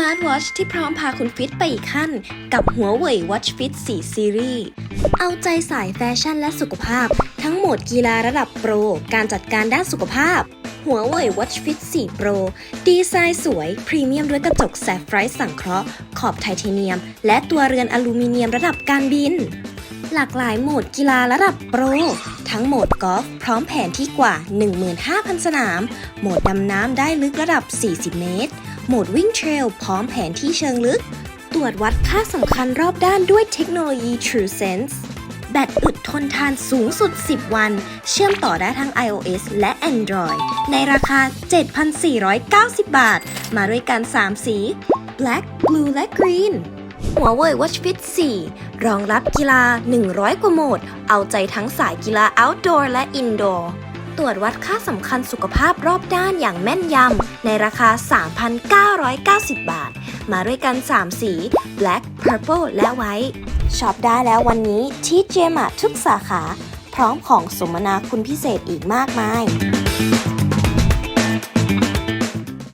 มาร์ทวอชที่พร้อมพาคุณฟิตไปอีกขั้น กับหัวเว่ย Watch Fit 4 Series เอาใจสายแฟชั่นและสุขภาพ ทั้งโหมดกีฬาระดับโปร การจัดการด้านสุขภาพ หัวเว่ย Watch Fit 4 Pro ดีไซน์สวย พรีเมียมด้วยกระจกแซฟไฟร์สังเคราะห์ ขอบไทเทเนียม และตัวเรือนอลูมิเนียมระดับการบิน หลากหลายโหมดกีฬาระดับโปร ทั้งโหมดกอล์ฟพร้อมแผนที่กว่า 15,000 สนาม โหมดดำน้ำได้ลึกระดับ 40 เมตร โหมดวิ่งเทรลพร้อมแผนที่เชิงลึก ตรวจวัดค่าสำคัญรอบด้านด้วยเทคโนโลยี TrueSense แบตอึดทนทานสูงสุด 10 วัน เชื่อมต่อได้ทั้ง iOS และ Android ในราคา 7,490 บาท มาด้วยกัน 3 สี Black Blue และ Green หัวเว่ย Watch Fit 4 รองรับกีฬา 100 กว่าโหมด เอาใจทั้งสายกีฬา Outdoor และ Indoor ตรวจวัดค่าสำคัญสุขภาพรอบด้านอย่างแม่นยำในราคา 3,990 บาท มาด้วยกัน 3 สี Black Purple และ White ช็อปได้แล้ววันนี้ที่เจมาทุกสาขา พร้อมของสมนาคุณพิเศษอีกมากมาย